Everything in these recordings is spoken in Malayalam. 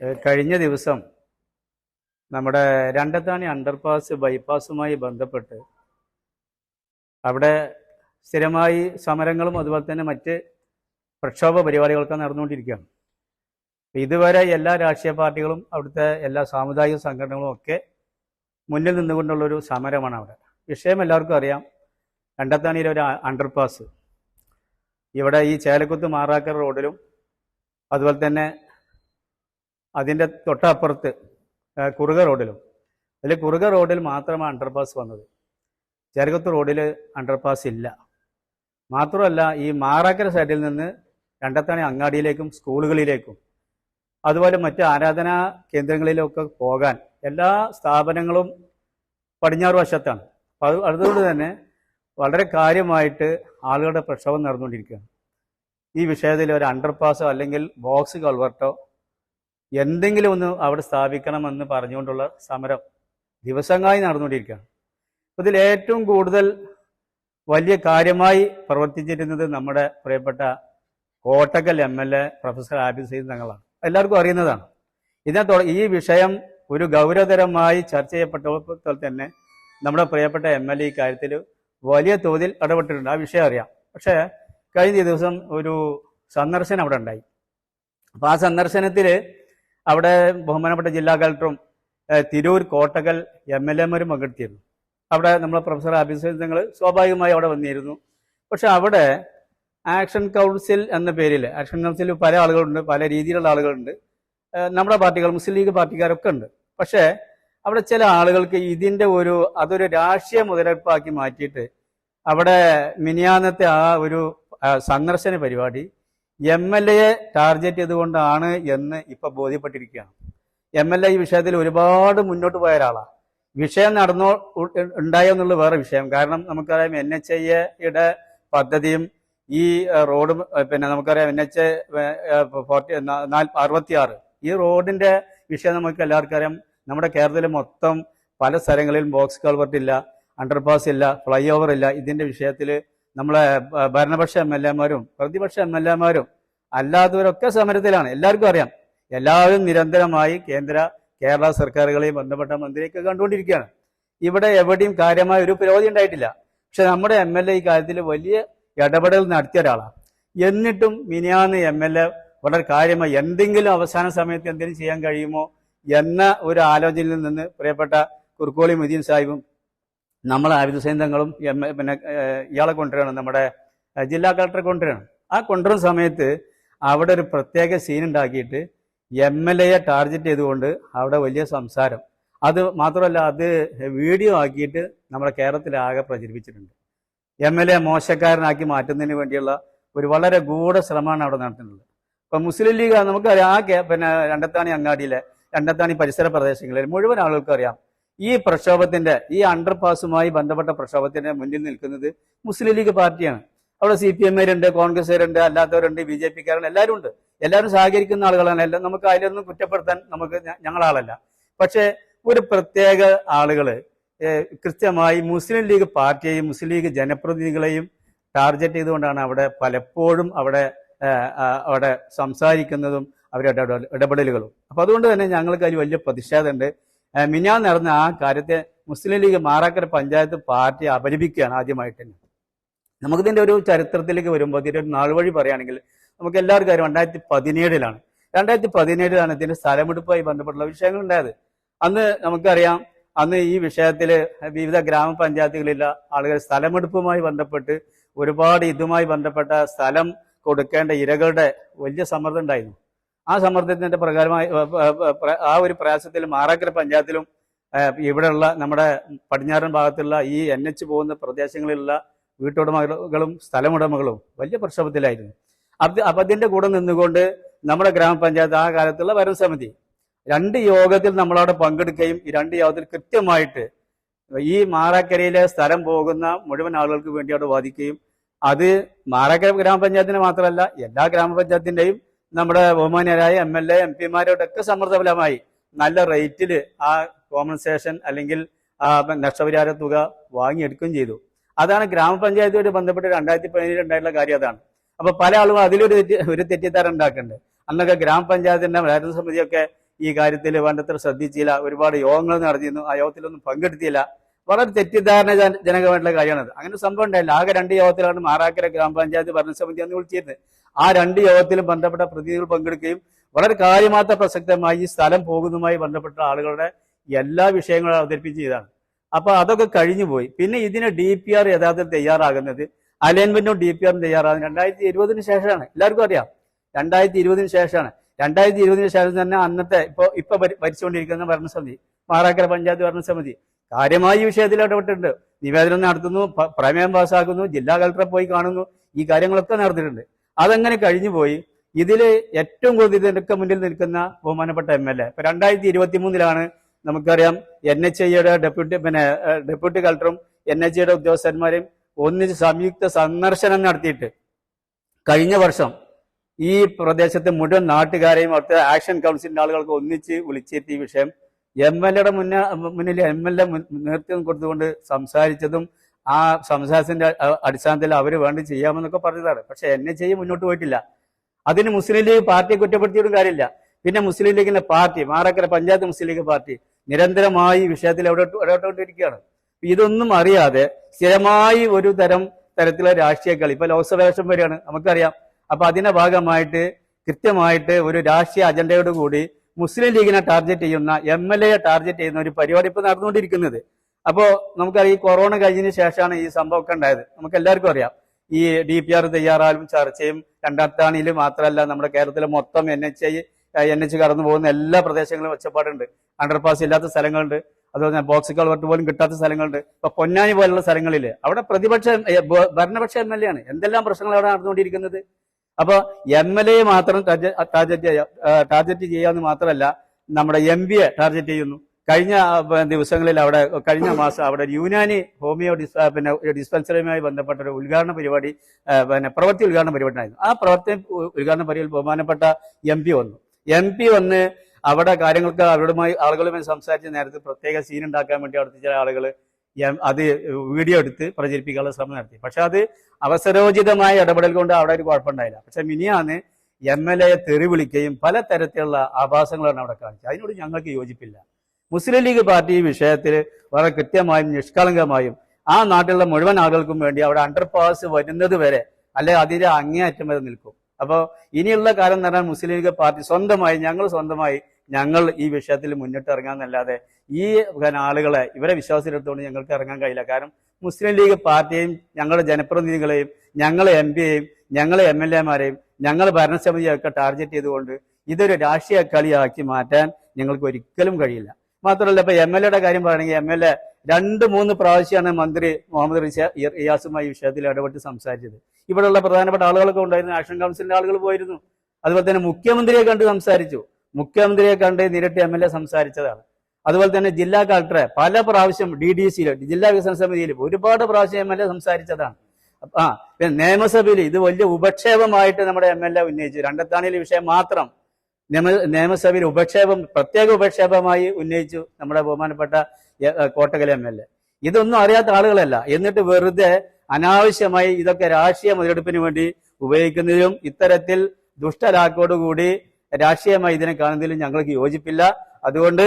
കഴിഞ്ഞ ദിവസം നമ്മുടെ രണ്ടത്താണി അണ്ടർപാസ് ബൈപ്പാസുമായി ബന്ധപ്പെട്ട് അവിടെ സ്ഥിരമായി സമരങ്ങളും അതുപോലെ തന്നെ മറ്റ് പ്രക്ഷോഭ പരിപാടികളൊക്കെ നടന്നുകൊണ്ടിരിക്കുകയാണ്. ഇതുവരെ എല്ലാ രാഷ്ട്രീയ പാർട്ടികളും അവിടുത്തെ എല്ലാ സാമുദായിക സംഘടനകളും ഒക്കെ മുന്നിൽ നിന്നുകൊണ്ടുള്ളൊരു സമരമാണ് അവിടെ. വിഷയം എല്ലാവർക്കും അറിയാം. രണ്ടത്താണിയിലെ ഒരു അണ്ടർപാസ്. ഇവിടെ ഈ ചേലക്കുത്ത് മാറാക്കർ റോഡിലും അതുപോലെ തന്നെ അതിന്റെ തൊട്ടപ്പുറത്ത് കുറുക റോഡിലും. അതിൽ കുറുക റോഡിൽ മാത്രമാണ് അണ്ടർപാസ് വന്നത്. ചെറുകത്ത് റോഡിൽ അണ്ടർപാസ് ഇല്ല. മാത്രമല്ല ഈ മാറാക്കര സൈഡിൽ നിന്ന് രണ്ടത്താണി അങ്ങാടിയിലേക്കും സ്കൂളുകളിലേക്കും അതുപോലെ മറ്റ് ആരാധനാ കേന്ദ്രങ്ങളിലൊക്കെ പോകാൻ എല്ലാ സ്ഥാപനങ്ങളും പടിഞ്ഞാറ് വശത്താണ്. അപ്പോൾ അത് അതുകൊണ്ട് തന്നെ വളരെ കാര്യമായിട്ട് ആളുകളുടെ പ്രക്ഷോഭം നടന്നുകൊണ്ടിരിക്കുകയാണ്. ഈ വിഷയത്തിൽ ഒരു അണ്ടർപാസോ അല്ലെങ്കിൽ ബോക്സ് കൾവർട്ടോ എന്തെങ്കിലും ഒന്ന് അവിടെ സ്ഥാപിക്കണമെന്ന് പറഞ്ഞുകൊണ്ടുള്ള സമരം ദിവസങ്ങളായി നടന്നുകൊണ്ടിരിക്കുകയാണ്. ഇതിൽ ഏറ്റവും കൂടുതൽ വലിയ കാര്യമായി പ്രവർത്തിച്ചിരുന്നത് നമ്മുടെ പ്രിയപ്പെട്ട Kottakkal M L A professor Abid Sayyid തങ്ങളാണ്. എല്ലാവർക്കും അറിയുന്നതാണ്. ഇതിനകത്തോ ഈ വിഷയം ഒരു ഗൗരവതരമായി ചർച്ച ചെയ്യപ്പെട്ടപ്പോൾ തന്നെ നമ്മുടെ പ്രിയപ്പെട്ട എം എൽ എ കാര്യത്തിൽ വലിയ തോതിൽ ഇടപെട്ടിട്ടുണ്ട്. ആ വിഷയം അറിയാം. പക്ഷേ കഴിഞ്ഞ ദിവസം ഒരു സന്ദർശനം അവിടെ ഉണ്ടായി. അപ്പോൾ ആ സന്ദർശനത്തിൽ അവിടെ ബഹുമാനപ്പെട്ട ജില്ലാ കളക്ടറും തിരൂർ കോട്ടകൽ എം എൽ എമാരും പങ്കെടുത്തിരുന്നു അവിടെ നമ്മളെ പ്രൊഫസർ ആഫീസ് നിങ്ങൾ സ്വാഭാവികമായി അവിടെ വന്നിരുന്നു. പക്ഷെ അവിടെ ആക്ഷൻ കൗൺസിൽ എന്ന പേരിൽ ആക്ഷൻ കൗൺസിൽ പല ആളുകളുണ്ട് പല രീതിയിലുള്ള ആളുകളുണ്ട്. നമ്മുടെ പാർട്ടികൾ മുസ്ലിം ലീഗ് പാർട്ടിക്കാരൊക്കെ ഉണ്ട്. പക്ഷേ അവിടെ ചില ആളുകൾക്ക് ഇതിന്റെ ഒരു അതൊരു രാഷ്ട്രീയ മുതലെടുപ്പാക്കി മാറ്റിയിട്ട് അവിടെ മിനിയാന്നത്തെ ആ ഒരു സന്ദർശന പരിപാടി എം എൽ എയെ ടാർഗറ്റ് ചെയ്തുകൊണ്ടാണ് എന്ന് ഇപ്പൊ ബോധ്യപ്പെട്ടിരിക്കുകയാണ്. എം എൽ എ ഈ വിഷയത്തിൽ ഒരുപാട് മുന്നോട്ട് പോയ ഒരാളാണ് വിഷയം നടന്നോ ഉണ്ടായോ എന്നുള്ള വേറെ വിഷയം. കാരണം നമുക്കറിയാം എൻ എച്ച് ഐയുടെ പദ്ധതിയും ഈ റോഡും പിന്നെ നമുക്കറിയാം എൻ എച്ച് ഫോർട്ടി അറുപത്തി ആറ് ഈ റോഡിന്റെ വിഷയം നമുക്ക് എല്ലാവർക്കും അറിയാം. നമ്മുടെ കേരളത്തിൽ മൊത്തം പല സ്ഥലങ്ങളിലും ബോക്സ് കൾവർട്ട് ഇല്ല അണ്ടർപാസ് ഇല്ല ഫ്ലൈ ഓവർ ഇല്ല. ഇതിന്റെ വിഷയത്തിൽ നമ്മളെ ഭരണപക്ഷ എം എൽ എമാരും പ്രതിപക്ഷ എം എൽ എമാരും അല്ലാത്തവരൊക്കെ സമരത്തിലാണ്. എല്ലാവർക്കും അറിയാം. എല്ലാവരും നിരന്തരമായി കേന്ദ്ര കേരള സർക്കാരുകളെയും ബന്ധപ്പെട്ട മന്ത്രിയൊക്കെ കണ്ടുകൊണ്ടിരിക്കുകയാണ്. ഇവിടെ എവിടെയും കാര്യമായ ഒരു പുരോഗതി ഉണ്ടായിട്ടില്ല. പക്ഷെ നമ്മുടെ എം എൽ എ ഈ കാര്യത്തിൽ വലിയ ഇടപെടൽ നടത്തിയ ഒരാളാണ്. എന്നിട്ടും മിനിയാന്ന് എം എൽ എ വളരെ കാര്യമായി എന്തെങ്കിലും അവസാന സമയത്ത് എന്തെങ്കിലും ചെയ്യാൻ കഴിയുമോ എന്ന ഒരു ആലോചനയിൽ നിന്ന് പ്രിയപ്പെട്ട കുർക്കോളി മുദീൻ സാഹിബും നമ്മളെ ആയുധ ഹുസൈൻ പിന്നെ ഇയാളെ കൊണ്ടുവരണം നമ്മുടെ ജില്ലാ കളക്ടറെ കൊണ്ടുവരണം ആ കൊണ്ടുവരുന്ന സമയത്ത് അവിടെ ഒരു പ്രത്യേക സീൻ ഉണ്ടാക്കിയിട്ട് എം എൽ എയെ ടാർഗറ്റ് ചെയ്തുകൊണ്ട് അവിടെ വലിയ സംസാരം. അത് മാത്രമല്ല അത് വീഡിയോ ആക്കിയിട്ട് നമ്മുടെ കേരളത്തിലാകെ പ്രചരിപ്പിച്ചിട്ടുണ്ട്. എം എൽ എ മോശക്കാരനാക്കി മാറ്റുന്നതിന് വേണ്ടിയുള്ള ഒരു വളരെ ഗൂഢ ശ്രമമാണ് അവിടെ നടത്തുന്നത്. ഇപ്പൊ മുസ്ലിം ലീഗ് നമുക്കറിയാം ആ പിന്നെ രണ്ടത്താണി അങ്ങാടിയിലെ രണ്ടത്താണി പരിസര പ്രദേശങ്ങളിൽ മുഴുവൻ ആളുകൾക്കും അറിയാം ഈ പ്രക്ഷോഭത്തിന്റെ ഈ അണ്ടർ പാസുമായി ബന്ധപ്പെട്ട പ്രക്ഷോഭത്തിന്റെ മുന്നിൽ നിൽക്കുന്നത് മുസ്ലിം ലീഗ് പാർട്ടിയാണ്. അവിടെ സി പി എമ്മുണ്ട് കോൺഗ്രസ്സുകാരുണ്ട് അല്ലാത്തവരുണ്ട് ബി ജെ പിക്കാരുണ്ട് എല്ലാവരും ഉണ്ട് എല്ലാവരും സഹകരിക്കുന്ന ആളുകളാണ്. എല്ലാം നമുക്ക് അതിലൊന്നും കുറ്റപ്പെടുത്താൻ നമുക്ക് ഞങ്ങളാളല്ല. പക്ഷേ ഒരു പ്രത്യേക ആളുകൾ ഏഹ്, കൃത്യമായി മുസ്ലിം ലീഗ് പാർട്ടിയെയും മുസ്ലിം ലീഗ് ജനപ്രതിനിധികളെയും ടാർഗറ്റ് ചെയ്തുകൊണ്ടാണ് അവിടെ പലപ്പോഴും അവിടെ അവിടെ സംസാരിക്കുന്നതും അവരുടെ ഇടപെടലുകളും. അപ്പൊ അതുകൊണ്ട് തന്നെ ഞങ്ങൾക്ക് അതിൽ വലിയ പ്രതിഷേധമുണ്ട്. ഏഹ്, നടന്ന ആ കാര്യത്തെ മുസ്ലിം ലീഗ് മാറാക്കര പഞ്ചായത്ത് പാർട്ടി അപലപിക്കുകയാണ് ആദ്യമായിട്ട്. തന്നെ നമുക്കിതിന്റെ ഒരു ചരിത്രത്തിലേക്ക് വരുമ്പോൾ ഇതിന്റെ ഒരു നാൾവഴി പറയുകയാണെങ്കിൽ നമുക്ക് എല്ലാവർക്കും അറിയാം രണ്ടായിരത്തി പതിനേഴിലാണ് രണ്ടായിരത്തി പതിനേഴിലാണ് ഇതിന്റെ സ്ഥലമെടുപ്പുമായി ബന്ധപ്പെട്ടുള്ള വിഷയങ്ങൾ ഉണ്ടായത് അന്ന് നമുക്കറിയാം അന്ന് ഈ വിഷയത്തിൽ വിവിധ ഗ്രാമപഞ്ചായത്തുകളിലെ ആളുകൾ സ്ഥലമെടുപ്പുമായി ബന്ധപ്പെട്ട് ഒരുപാട് ഇതുമായി ബന്ധപ്പെട്ട സ്ഥലം കൊടുക്കേണ്ട ഇരകളുടെ വലിയ സമ്മർദ്ദം ഉണ്ടായിരുന്നു. ആ സമ്മർദ്ദത്തിന്റെ പ്രകാരമായി ആ ഒരു പ്രയാസത്തിൽ മാറാക്കര പഞ്ചായത്തിലും ഇവിടെയുള്ള നമ്മുടെ പടിഞ്ഞാറൻ ഭാഗത്തുള്ള ഈ എൻ എച്ച് പോകുന്ന പ്രദേശങ്ങളിലുള്ള വീട്ടുടമകളും സ്ഥലമുടമകളും വലിയ പ്രക്ഷോഭത്തിലായിരുന്നു. അത് അപ്പൊ അതിന്റെ കൂടെ നിന്നുകൊണ്ട് നമ്മുടെ ഗ്രാമപഞ്ചായത്ത് ആ കാലത്തുള്ള ഭരണസമിതി രണ്ട് യോഗത്തിൽ നമ്മളവിടെ പങ്കെടുക്കുകയും ഈ രണ്ട് യോഗത്തിൽ കൃത്യമായിട്ട് ഈ മാറാക്കരയിലെ സ്ഥലം പോകുന്ന മുഴുവൻ ആളുകൾക്ക് വേണ്ടി അവിടെ വാദിക്കുകയും അത് മാറാക്കര ഗ്രാമപഞ്ചായത്തിന് മാത്രമല്ല എല്ലാ ഗ്രാമപഞ്ചായത്തിന്റെയും നമ്മുടെ ബഹുമാന്യരായ എം എൽ എ എം പിമാരോടൊക്കെ സമ്മർദ്ദഫലമായി നല്ല റേറ്റിൽ ആ കോമ്പൻസേഷൻ അല്ലെങ്കിൽ നഷ്ടപരിഹാര തുക വാങ്ങിയെടുക്കുകയും ചെയ്തു. അതാണ് ഗ്രാമപഞ്ചായത്തുമായിട്ട് ബന്ധപ്പെട്ട് രണ്ടായിരത്തി പതിനേഴ് ഉണ്ടായിട്ടുള്ള കാര്യം അതാണ്. അപ്പൊ പല ആളുകളും അതിലൊരു തെറ്റി ഒരു തെറ്റിദ്ധാരണ ഉണ്ടാക്കുന്നുണ്ട്. അന്നൊക്കെ ഗ്രാമപഞ്ചായത്തിന്റെ ഭരണസമിതിയൊക്കെ ഈ കാര്യത്തിൽ വേണ്ടത്ര ശ്രദ്ധിച്ചില്ല. ഒരുപാട് യോഗങ്ങൾ നടത്തിയിരുന്നു. ആ യോഗത്തിലൊന്നും പങ്കെടുത്തില്ല. വളരെ തെറ്റിദ്ധാരണ ജന- ജനകമായിട്ടുള്ള കാര്യമാണത്. അങ്ങനെ സംഭവം ഉണ്ടായില്ല. ആകെ രണ്ട് യോഗത്തിലാണ് മാറാക്കര ഗ്രാമപഞ്ചായത്ത് ഭരണസമിതി അന്ന് വിളിച്ചിരുന്നത്. ആ രണ്ട് യോഗത്തിലും ബന്ധപ്പെട്ട പ്രതിനിധികൾ പങ്കെടുക്കുകയും വളരെ കാര്യമാത്ര പ്രസക്തമായി ഈ സ്ഥലം പോകുന്നതുമായി ബന്ധപ്പെട്ട ആളുകളുടെ എല്ലാ വിഷയങ്ങളും അവതരിപ്പിച്ച് ചെയ്താണ് അപ്പൊ അതൊക്കെ കഴിഞ്ഞു പോയി. പിന്നെ ഇതിന് ഡി പി ആർ യഥാർത്ഥത്തിൽ തയ്യാറാകുന്നത് അലൈൻമെന്റും ഡി പി ആറും തയ്യാറാകുന്നത് രണ്ടായിരത്തി ഇരുപതിന് ശേഷമാണ്. എല്ലാവർക്കും അറിയാം. രണ്ടായിരത്തി ഇരുപതിന് ശേഷമാണ്. രണ്ടായിരത്തി ഇരുപതിന് ശേഷം തന്നെ അന്നത്തെ ഇപ്പൊ ഇപ്പൊ ഭരി- ഭരിച്ചുകൊണ്ടിരിക്കുന്ന ഭരണസമിതി മാറാക്കര പഞ്ചായത്ത് ഭരണസമിതി കാര്യമായി ഈ വിഷയത്തിൽ ഇടപെട്ടിട്ടുണ്ട്. നിവേദനം നടത്തുന്നു പ്രമേയം പാസ്സാക്കുന്നു ജില്ലാ കളക്ടറെ പോയി കാണുന്നു ഈ കാര്യങ്ങളൊക്കെ നടത്തിയിട്ടുണ്ട് അതങ്ങനെ കഴിഞ്ഞു പോയി. ഇതിൽ ഏറ്റവും കൂടുതൽ ഇതിനൊക്കെ മുന്നിൽ നിൽക്കുന്ന ബഹുമാനപ്പെട്ട എം എൽ എ. ഇപ്പൊ രണ്ടായിരത്തി ഇരുപത്തി മൂന്നിലാണ് നമുക്കറിയാം എൻ എച്ച് ഐയുടെ ഡെപ്യൂട്ടി പിന്നെ ഡെപ്യൂട്ടി കളക്ടറും എൻ എച്ച് ഐയുടെ ഉദ്യോഗസ്ഥന്മാരെയും ഒന്നിച്ച് സംയുക്ത സന്ദർശനം നടത്തിയിട്ട് കഴിഞ്ഞ വർഷം ഈ പ്രദേശത്തെ മുഴുവൻ നാട്ടുകാരെയും അവിടുത്തെ ആക്ഷൻ കൗൺസിലിന്റെ ആളുകൾക്ക് ഒന്നിച്ച് വിളിച്ചെത്തിയ വിഷയം. എം എൽ എയുടെ മുന്നേ മുന്നിൽ എം എൽ എ നേതൃത്വം കൊടുത്തുകൊണ്ട് സംസാരിച്ചതും ആ സംസാരത്തിന്റെ അടിസ്ഥാനത്തിൽ അവർ വേണ്ടി ചെയ്യാമെന്നൊക്കെ പറഞ്ഞതാണ്. പക്ഷെ എൻ എച്ച് ഐ മുന്നോട്ട് പോയിട്ടില്ല. അതിന് മുസ്ലിം ലീഗ് പാർട്ടിയെ കുറ്റപ്പെടുത്തിയിട്ടും കാര്യമില്ല. പിന്നെ മുസ്ലിം ലീഗിന്റെ പാർട്ടി മാറക്കര പഞ്ചായത്ത് മുസ്ലിം ലീഗ് പാർട്ടി നിരന്തരമായി വിഷയത്തിൽ എവിടെ ഇടപെട്ടുകൊണ്ടിരിക്കുകയാണ് ഇതൊന്നും അറിയാതെ സ്ഥിരമായി ഒരു തരം തരത്തിലുള്ള രാഷ്ട്രീയ കളി ഇപ്പൊ ലോക്സഭ ഇലക്ഷൻ വരികയാണ് നമുക്കറിയാം. അപ്പൊ അതിന്റെ ഭാഗമായിട്ട് കൃത്യമായിട്ട് ഒരു രാഷ്ട്രീയ അജണ്ടയോടുകൂടി മുസ്ലിം ലീഗിനെ ടാർഗറ്റ് ചെയ്യുന്ന എം എൽ എയെ ടാർഗറ്റ് ചെയ്യുന്ന ഒരു പരിപാടി ഇപ്പൊ നടന്നുകൊണ്ടിരിക്കുന്നത്. അപ്പോ നമുക്കറിയാം ഈ കൊറോണ കഴിഞ്ഞതിന് ശേഷമാണ് ഈ സംഭവമൊക്കെ ഉണ്ടായത്. നമുക്ക് എല്ലാവർക്കും അറിയാം. ഈ ഡി പി ആർ തയ്യാറാലും ചർച്ചയും രണ്ടാം താണിയിൽ മാത്രമല്ല നമ്മുടെ കേരളത്തിലെ മൊത്തം N H I N H കടന്നു പോകുന്ന എല്ലാ പ്രദേശങ്ങളും ഒച്ചപ്പാടുണ്ട്. അണ്ടർപാസ് ഇല്ലാത്ത സ്ഥലങ്ങളുണ്ട്. അതുപോലെ ബോക്സ് കൾവർട്ട് പോലും കിട്ടാത്ത സ്ഥലങ്ങളുണ്ട്. ഇപ്പൊ പൊന്നാനി പോലുള്ള സ്ഥലങ്ങളിൽ അവിടെ പ്രതിപക്ഷ ഭരണപക്ഷ എം എൽ എ ആണ്. എന്തെല്ലാം പ്രശ്നങ്ങൾ അവിടെ നടന്നുകൊണ്ടിരിക്കുന്നത്? അപ്പൊ എം എൽ എ മാത്രം ടാർജറ്റ് ടാർഗറ്റ് ചെയ്യാന്ന് മാത്രമല്ല നമ്മുടെ എം ടാർഗറ്റ് ചെയ്യുന്നു. കഴിഞ്ഞ ദിവസങ്ങളിൽ അവിടെ കഴിഞ്ഞ മാസം അവിടെ യുനാനി ഹോമിയോ ഡിസ് പിന്നെ ഡിസ്പെൻസറിയുമായി ബന്ധപ്പെട്ട ഒരു ഉദ്ഘാടന പരിപാടി പിന്നെ പ്രവൃത്തി ഉദ്ഘാടന പരിപാടി ഉണ്ടായിരുന്നു ആ പ്രവൃത്തി ഉ- ഉദ്ഘാടന പരിപാടിയിൽ ബഹുമാനപ്പെട്ട എം പി വന്നു. എം പി വന്ന് അവിടെ കാര്യങ്ങൾക്ക് അവരുമായി ആളുകളുമായി സംസാരിച്ച നേരത്തെ പ്രത്യേക സീൻ ഉണ്ടാക്കാൻ വേണ്ടി അവിടുത്തെ ചില ആളുകൾ അത് വീഡിയോ എടുത്ത് പ്രചരിപ്പിക്കാനുള്ള ശ്രമം നടത്തി. പക്ഷെ അത് അവസരോചിതമായ ഇടപെടൽ കൊണ്ട് അവിടെ ഒരു കുഴപ്പമുണ്ടായില്ല. പക്ഷെ മിനിയാന്ന് എം എൽ എയെ തെറി വിളിക്കുകയും പല തരത്തിലുള്ള ആഭാസങ്ങളാണ് അവിടെ കാണിച്ചത്. അതിനോട് ഞങ്ങൾക്ക് യോജിപ്പില്ല. മുസ്ലിം ലീഗ് പാർട്ടി ഈ വിഷയത്തിൽ വളരെ കൃത്യമായും നിഷ്കളങ്കമായും ആ നാട്ടിലുള്ള മുഴുവൻ ആളുകൾക്കും വേണ്ടി അവിടെ അണ്ടർപാസ് വരുന്നത് വരെ അല്ലെ അതിന്റെ അങ്ങേയറ്റം വരെ നിൽക്കും. അപ്പോൾ ഇനിയുള്ള കാലം എന്ന് പറഞ്ഞാൽ മുസ്ലിം ലീഗ് പാർട്ടി സ്വന്തമായി ഞങ്ങൾ സ്വന്തമായി ഞങ്ങൾ ഈ വിഷയത്തിൽ മുന്നിട്ട് അല്ലാതെ ഈ ആളുകളെ ഇവരെ വിശ്വാസത്തിലെടുത്തുകൊണ്ട് ഞങ്ങൾക്ക് ഇറങ്ങാൻ കഴിയില്ല. കാരണം മുസ്ലിം ലീഗ് പാർട്ടിയെയും ഞങ്ങളുടെ ജനപ്രതിനിധികളെയും ഞങ്ങളെ എം പിയെയും ഞങ്ങളെ എം എൽ എമാരെയും ഞങ്ങൾ ഭരണസമിതിയൊക്കെ ടാർഗറ്റ് ചെയ്തുകൊണ്ട് ഇതൊരു രാഷ്ട്രീയ കളിയാക്കി മാറ്റാൻ ഞങ്ങൾക്ക് ഒരിക്കലും കഴിയില്ല. മാത്രമല്ല ഇപ്പൊ എം എൽ എയുടെ കാര്യം പറയുകയാണെങ്കിൽ എം എൽ എ രണ്ട് മൂന്ന് പ്രാവശ്യമാണ് മന്ത്രി മുഹമ്മദ് റിയാസുമായി ഈ വിഷയത്തിൽ ഇടപെട്ട് സംസാരിച്ചത്. ഇവിടെയുള്ള പ്രധാനപ്പെട്ട ആളുകളൊക്കെ ഉണ്ടായിരുന്നു ആക്ഷൻ കൗൺസിലിന്റെ ആളുകൾ പോയിരുന്നു. അതുപോലെ തന്നെ മുഖ്യമന്ത്രിയെ കണ്ട് സംസാരിച്ചു. മുഖ്യമന്ത്രിയെ കണ്ട് നേരിട്ട് എം എൽ എ സംസാരിച്ചതാണ്. അതുപോലെ തന്നെ ജില്ലാ കളക്ടറെ പല പ്രാവശ്യം ഡി ഡി സിയിൽ ജില്ലാ വികസന സമിതിയിലും ഒരുപാട് പ്രാവശ്യം എം എൽ എ സംസാരിച്ചതാണ്. ആ പിന്നെ നിയമസഭയിൽ ഇത് വലിയ ഉപക്ഷേപമായിട്ട് നമ്മുടെ എം എൽ എ ഉന്നയിച്ചു. രണ്ടത്താണിയിലെ വിഷയം മാത്രം നിയമ നിയമസഭയിൽ ഉപക്ഷേപം പ്രത്യേക ഉപക്ഷേപമായി ഉന്നയിച്ചു നമ്മുടെ ബഹുമാനപ്പെട്ട കോട്ടകലെ എ, എൽ എ. ഇതൊന്നും അറിയാത്ത ആളുകളല്ല. എന്നിട്ട് വെറുതെ അനാവശ്യമായി ഇതൊക്കെ രാഷ്ട്രീയ മുതലെടുപ്പിന് വേണ്ടി ഉപയോഗിക്കുന്നതിലും ഇത്തരത്തിൽ ദുഷ്ടലാക്കോടുകൂടി രാഷ്ട്രീയമായി ഇതിനെ കാണുന്നതിലും ഞങ്ങൾക്ക് യോജിപ്പില്ല. അതുകൊണ്ട്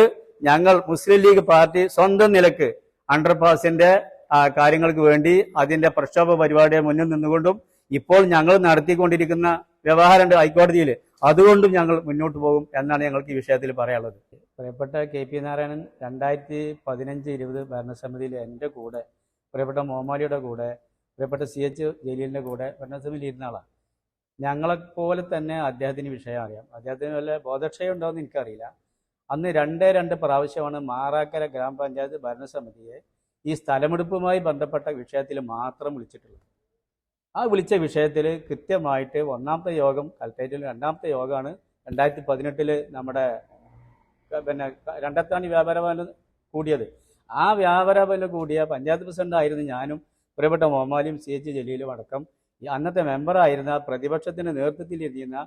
ഞങ്ങൾ മുസ്ലിം ലീഗ് പാർട്ടി സ്വന്തം നിലയ്ക്ക് അണ്ടർപാസിന്റെ കാര്യങ്ങൾക്ക് വേണ്ടി അതിന്റെ പ്രക്ഷോഭ പരിപാടിയെ മുന്നിൽ നിന്നുകൊണ്ടും ഇപ്പോൾ ഞങ്ങൾ നടത്തിക്കൊണ്ടിരിക്കുന്ന വ്യവഹാരമുണ്ട് ഹൈക്കോടതിയിൽ. അതുകൊണ്ടും ഞങ്ങൾ മുന്നോട്ട് പോകും എന്നാണ് ഞങ്ങൾക്ക് ഈ വിഷയത്തിൽ പറയാനുള്ളത്. പ്രിയപ്പെട്ട കെ പി നാരായണൻ രണ്ടായിരത്തി പതിനഞ്ച് ഇരുപത് ഭരണസമിതിയിൽ എന്റെ കൂടെ പ്രിയപ്പെട്ട മോമാലിയുടെ കൂടെ പ്രിയപ്പെട്ട സി എച്ച് ജലീലിന്റെ കൂടെ ഭരണസമിതിയിൽ ഇരുന്ന ആളാണ്. ഞങ്ങളെപ്പോലെ തന്നെ അദ്ദേഹത്തിന് വിഷയം അറിയാം. അദ്ദേഹത്തിന് വല്ല ബോധക്ഷയം എനിക്കറിയില്ല. അന്ന് രണ്ടേ രണ്ട് പ്രാവശ്യമാണ് മാറാക്കര ഗ്രാമപഞ്ചായത്ത് ഭരണസമിതിയെ ഈ സ്ഥലമെടുപ്പുമായി ബന്ധപ്പെട്ട വിഷയത്തിൽ മാത്രം വിളിച്ചിട്ടുള്ളത്. ആ വിളിച്ച വിഷയത്തിൽ കൃത്യമായിട്ട് ഒന്നാമത്തെ യോഗം കൽപ്പേറ്റിൽ രണ്ടാമത്തെ യോഗമാണ്. രണ്ടായിരത്തി പതിനെട്ടിൽ നമ്മുടെ പിന്നെ രണ്ടത്താണ് വ്യാപാര ഭവനിൽ കൂടിയത്. ആ വ്യാപാര ഭവനിൽ കൂടിയ പഞ്ചായത്ത് പ്രസിഡന്റ് ആയിരുന്നു ഞാനും പ്രിയപ്പെട്ട മോമാലിയും സി എച്ച് ജലീലും അടക്കം. അന്നത്തെ മെമ്പറായിരുന്ന പ്രതിപക്ഷത്തിന്റെ നേതൃത്വത്തിൽ ഇരുന്ന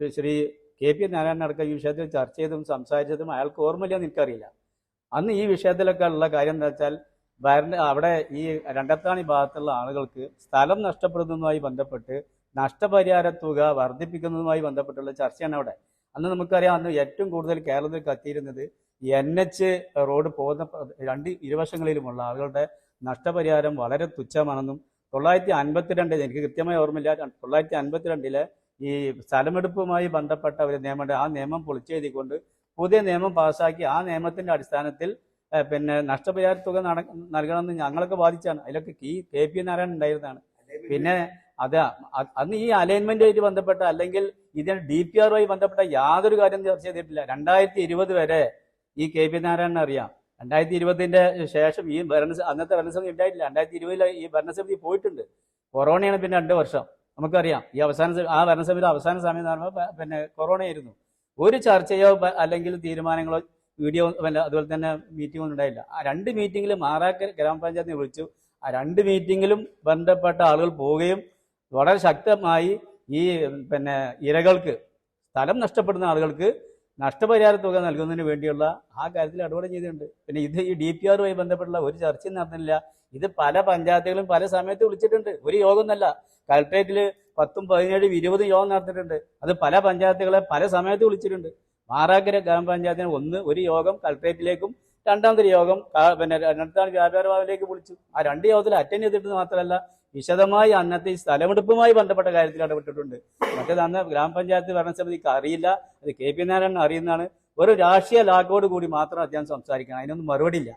ശ്രീ കെ പി നാരായണൻ അടക്കം ഈ വിഷയത്തിൽ ചർച്ച ചെയ്തും സംസാരിച്ചതും അയാൾക്ക് ഓർമ്മയില്ലെന്ന് എനിക്കറിയില്ല. അന്ന് ഈ വിഷയത്തിലൊക്കെ ഉള്ള കാര്യം എന്താ വെച്ചാൽ ഭരണ അവിടെ ഈ രണ്ടത്താണി ഭാഗത്തുള്ള ആളുകൾക്ക് സ്ഥലം നഷ്ടപ്പെടുന്നതുമായി ബന്ധപ്പെട്ട് നഷ്ടപരിഹാര തുക വർദ്ധിപ്പിക്കുന്നതുമായി ബന്ധപ്പെട്ടുള്ള ചർച്ചയാണ് അവിടെ. അന്ന് നമുക്കറിയാം അന്ന് ഏറ്റവും കൂടുതൽ കേരളത്തിൽ കത്തിയിരുന്നത് എൻ എച്ച് റോഡ് പോകുന്ന രണ്ട് ഇരുവശങ്ങളിലുമുള്ള ആളുകളുടെ നഷ്ടപരിഹാരം വളരെ തുച്ഛമാണെന്നും തൊള്ളായിരത്തി അൻപത്തിരണ്ട് എനിക്ക് കൃത്യമായി ഓർമ്മയില്ല തൊള്ളായിരത്തി അൻപത്തിരണ്ടിലെ ഈ സ്ഥലമെടുപ്പുമായി ബന്ധപ്പെട്ട ഒരു നിയമമുണ്ട്. ആ നിയമം പൊളിച്ചെഴുതിക്കൊണ്ട് പുതിയ നിയമം പാസാക്കി ആ നിയമത്തിന്റെ അടിസ്ഥാനത്തിൽ പിന്നെ നഷ്ടപരിഹാര തുക നൽകണമെന്ന് ഞങ്ങളൊക്കെ ബാധിച്ചാണ് അതിലൊക്കെ ഈ കെ പി നാരായണൻ ഉണ്ടായിരുന്നതാണ്. പിന്നെ അത് അന്ന് ഈ അലൈൻമെന്റുമായിട്ട് ബന്ധപ്പെട്ട അല്ലെങ്കിൽ ഇതിന് ഡി പി ആറുമായി ബന്ധപ്പെട്ട യാതൊരു കാര്യം ചർച്ച ചെയ്തിട്ടില്ല. രണ്ടായിരത്തി ഇരുപത് വരെ ഈ കെ പി നാരായണൻ അറിയാം. രണ്ടായിരത്തി ഇരുപതിന്റെ ശേഷം ഈ ഭരണ അന്നത്തെ ഭരണസമിതി ഉണ്ടായിട്ടില്ല. രണ്ടായിരത്തി ഇരുപതിൽ ഈ ഭരണസമിതി പോയിട്ടുണ്ട്. കൊറോണയാണ് പിന്നെ രണ്ട് വർഷം. നമുക്കറിയാം. ഈ അവസാന ആ ഭരണസമിതി അവസാന സമയം എന്ന് പറയുമ്പോൾ പ- പിന്നെ കൊറോണയായിരുന്നു. ഒരു ചർച്ചയോ അല്ലെങ്കിൽ തീരുമാനങ്ങളോ വീഡിയോ അല്ല അതുപോലെ തന്നെ മീറ്റിംഗ് ഒന്നും ഉണ്ടായില്ല. ആ രണ്ട് മീറ്റിങ്ങിലും മാറാക്കൽ ഗ്രാമപഞ്ചായത്തിനെ വിളിച്ചു. ആ രണ്ട് മീറ്റിങ്ങിലും ബന്ധപ്പെട്ട ആളുകൾ പോവുകയും വളരെ ശക്തമായി ഈ പിന്നെ ഇരകൾക്ക് സ്ഥലം നഷ്ടപ്പെടുന്ന ആളുകൾക്ക് നഷ്ടപരിഹാര തുക നൽകുന്നതിന് വേണ്ടിയുള്ള ആ കാര്യത്തിൽ ഇടപെടൽ ചെയ്തിട്ടുണ്ട്. പിന്നെ ഇത് ഈ ഡി പി ആറുമായി ബന്ധപ്പെട്ടുള്ള ഒരു ചർച്ചയും നടന്നില്ല. ഇത് പല പഞ്ചായത്തുകളും പല സമയത്ത് വിളിച്ചിട്ടുണ്ട്. ഒരു യോഗം എന്നല്ല കലക്ട്രേറ്റിൽ പത്തും പതിനേഴും ഇരുപതും യോഗം നടത്തിയിട്ടുണ്ട് അത് പല പഞ്ചായത്തുകളെ പല സമയത്ത് വിളിച്ചിട്ടുണ്ട്. മാറാക്കര ഗ്രാമപഞ്ചായത്തിന് ഒന്ന് ഒരു യോഗം കളക്ട്രേറ്റിലേക്കും രണ്ടാമത്തെ യോഗം പിന്നെ രണ്ടാം വ്യാപാര ഭവനിലേക്ക് വിളിച്ചു. ആ രണ്ട് യോഗത്തിൽ അറ്റൻഡ് ചെയ്തിട്ട് മാത്രമല്ല വിശദമായി അന്നത്തെ സ്ഥലമെടുപ്പുമായി ബന്ധപ്പെട്ട കാര്യത്തിൽ ഇടപെട്ടിട്ടുണ്ട്. മറ്റേത് അന്ന് ഗ്രാമപഞ്ചായത്ത് ഭരണസമിതിക്ക് അറിയില്ല. അത് കെ പി നാരായണൻ അറിയുന്നതാണ്. ഒരു രാഷ്ട്രീയ ലാക്കോട് കൂടി മാത്രം അദ്ദേഹം സംസാരിക്കണം. അതിനൊന്നും മറുപടിയില്ല